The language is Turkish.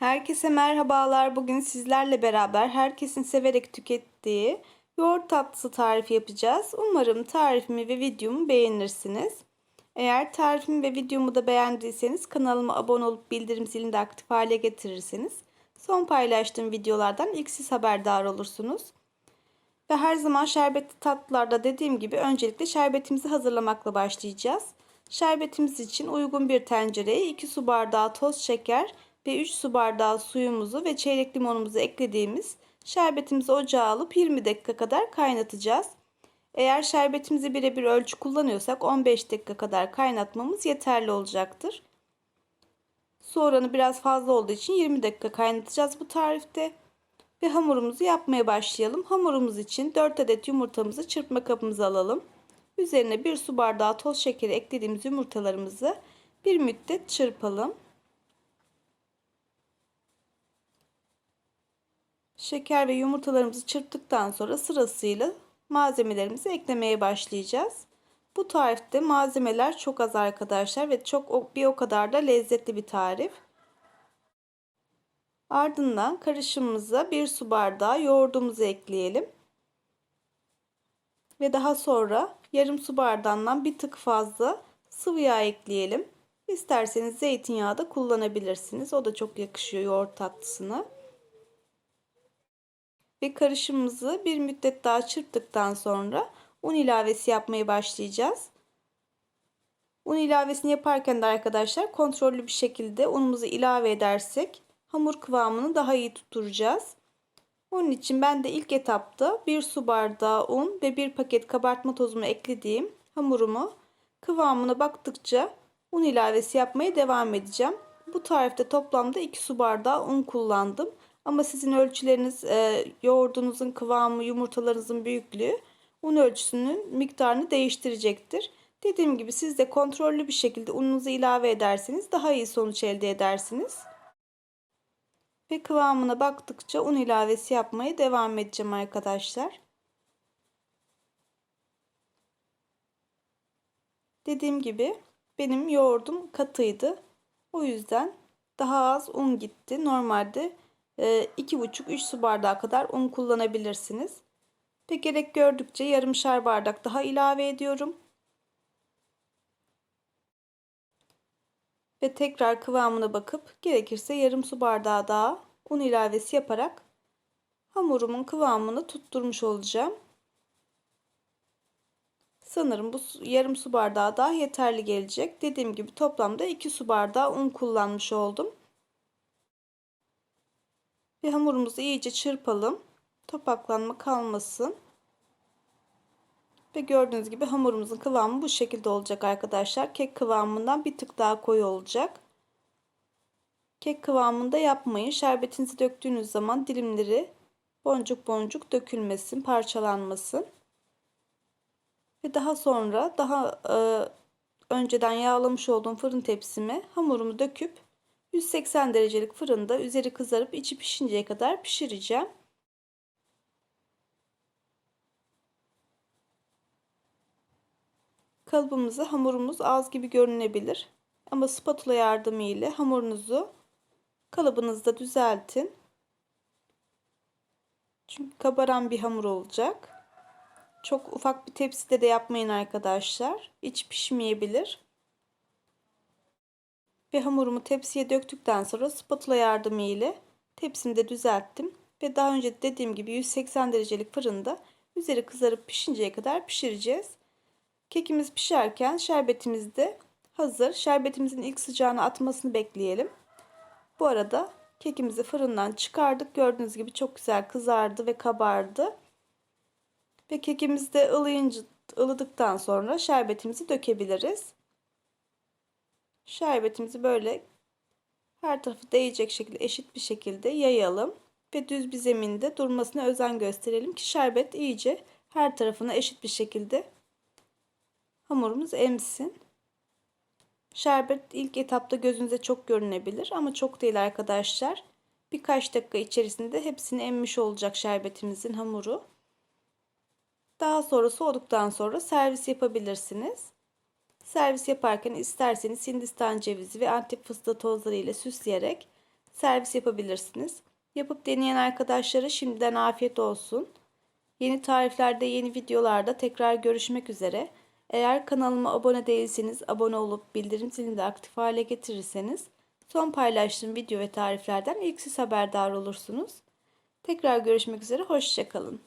Herkese merhabalar. Bugün sizlerle beraber herkesin severek tükettiği yoğurt tatlısı tarifi yapacağız. Umarım tarifimi ve videomu beğenirsiniz. Eğer tarifimi ve videomu da beğendiyseniz kanalıma abone olup bildirim zilini de aktif hale getirirseniz son paylaştığım videolardan ilk siz haberdar olursunuz. Ve her zaman şerbetli tatlılarda dediğim gibi öncelikle şerbetimizi hazırlamakla başlayacağız. Şerbetimiz için uygun bir tencereye 2 su bardağı toz şeker ve 3 su bardağı suyumuzu ve çeyrek limonumuzu eklediğimiz şerbetimizi ocağa alıp 20 dakika kadar kaynatacağız. Eğer şerbetimizi birebir ölçü kullanıyorsak 15 dakika kadar kaynatmamız yeterli olacaktır. Su oranı biraz fazla olduğu için 20 dakika kaynatacağız bu tarifte. Ve hamurumuzu yapmaya başlayalım. Hamurumuz için 4 adet yumurtamızı çırpma kabımıza alalım. Üzerine 1 su bardağı toz şekeri eklediğimiz yumurtalarımızı bir müddet çırpalım. Şeker ve yumurtalarımızı çırptıktan sonra sırasıyla malzemelerimizi eklemeye başlayacağız. Bu tarifte malzemeler çok az arkadaşlar ve çok bir o kadar da lezzetli bir tarif. Ardından karışımımıza bir su bardağı yoğurdumuzu ekleyelim. Ve daha sonra yarım su bardağından bir tık fazla sıvı yağ ekleyelim. İsterseniz zeytinyağı da kullanabilirsiniz. O da çok yakışıyor yoğurt tatlısına. Ve karışımımızı bir müddet daha çırptıktan sonra un ilavesi yapmaya başlayacağız. Un ilavesini yaparken de arkadaşlar kontrollü bir şekilde unumuzu ilave edersek hamur kıvamını daha iyi tutturacağız. Onun için ben de ilk etapta bir su bardağı un ve bir paket kabartma tozumu eklediğim hamurumu kıvamına baktıkça un ilavesi yapmaya devam edeceğim. Bu tarifte toplamda 2 su bardağı un kullandım. Ama sizin ölçüleriniz e, yoğurdunuzun kıvamı, yumurtalarınızın büyüklüğü un ölçüsünün miktarını değiştirecektir. Dediğim gibi siz de kontrollü bir şekilde ununuzu ilave ederseniz daha iyi sonuç elde edersiniz. Ve kıvamına baktıkça un ilavesi yapmaya devam edeceğim arkadaşlar. Dediğim gibi benim yoğurdum katıydı. O yüzden daha az un gitti. Normalde 2,5-3 su bardağı kadar un kullanabilirsiniz. Ve gerek gördükçe yarımşar bardak daha ilave ediyorum. Ve tekrar kıvamına bakıp gerekirse yarım su bardağı daha un ilavesi yaparak hamurumun kıvamını tutturmuş olacağım. Sanırım bu yarım su bardağı daha yeterli gelecek. Dediğim gibi toplamda 2 su bardağı un kullanmış oldum. Ve hamurumuzu iyice çırpalım. Topaklanma kalmasın. Ve gördüğünüz gibi hamurumuzun kıvamı bu şekilde olacak arkadaşlar. Kek kıvamından bir tık daha koyu olacak. Kek kıvamında yapmayın. Şerbetinizi döktüğünüz zaman dilimleri boncuk boncuk dökülmesin, parçalanmasın. Ve daha sonra daha e, önceden yağlamış olduğum fırın tepsime hamurumu döküp 180 derecelik fırında üzeri kızarıp içi pişinceye kadar pişireceğim. Kalıbımızı hamurumuz az gibi görünebilir. Ama spatula yardımı ile hamurunuzu kalıbınızda düzeltin. Çünkü kabaran bir hamur olacak. Çok ufak bir tepside de yapmayın arkadaşlar. İç pişmeyebilir. Ve hamurumu tepsiye döktükten sonra spatula yardımı ile tepsimi de düzelttim. Ve daha önce dediğim gibi 180 derecelik fırında üzeri kızarıp pişinceye kadar pişireceğiz. Kekimiz pişerken şerbetimiz de hazır. Şerbetimizin ilk sıcağını atmasını bekleyelim. Bu arada kekimizi fırından çıkardık. Gördüğünüz gibi çok güzel kızardı ve kabardı. Ve kekimiz de ılıyınca, ılıdıktan sonra şerbetimizi dökebiliriz. Şerbetimizi böyle her tarafı değecek şekilde eşit bir şekilde yayalım. Ve düz bir zeminde durmasına özen gösterelim ki şerbet iyice her tarafına eşit bir şekilde hamurumuz emsin. Şerbet ilk etapta gözünüze çok görünebilir ama çok değil arkadaşlar. Birkaç dakika içerisinde hepsini emmiş olacak şerbetimizin hamuru. Daha sonra soğuduktan sonra servis yapabilirsiniz. Servis yaparken isterseniz hindistan cevizi ve antep fıstığı tozları ile süsleyerek servis yapabilirsiniz. Yapıp deneyen arkadaşlara şimdiden afiyet olsun. Yeni tariflerde, yeni videolarda tekrar görüşmek üzere. Eğer kanalıma abone değilseniz abone olup bildirim zilini de aktif hale getirirseniz son paylaştığım video ve tariflerden ilk siz haberdar olursunuz. Tekrar görüşmek üzere, hoşçakalın.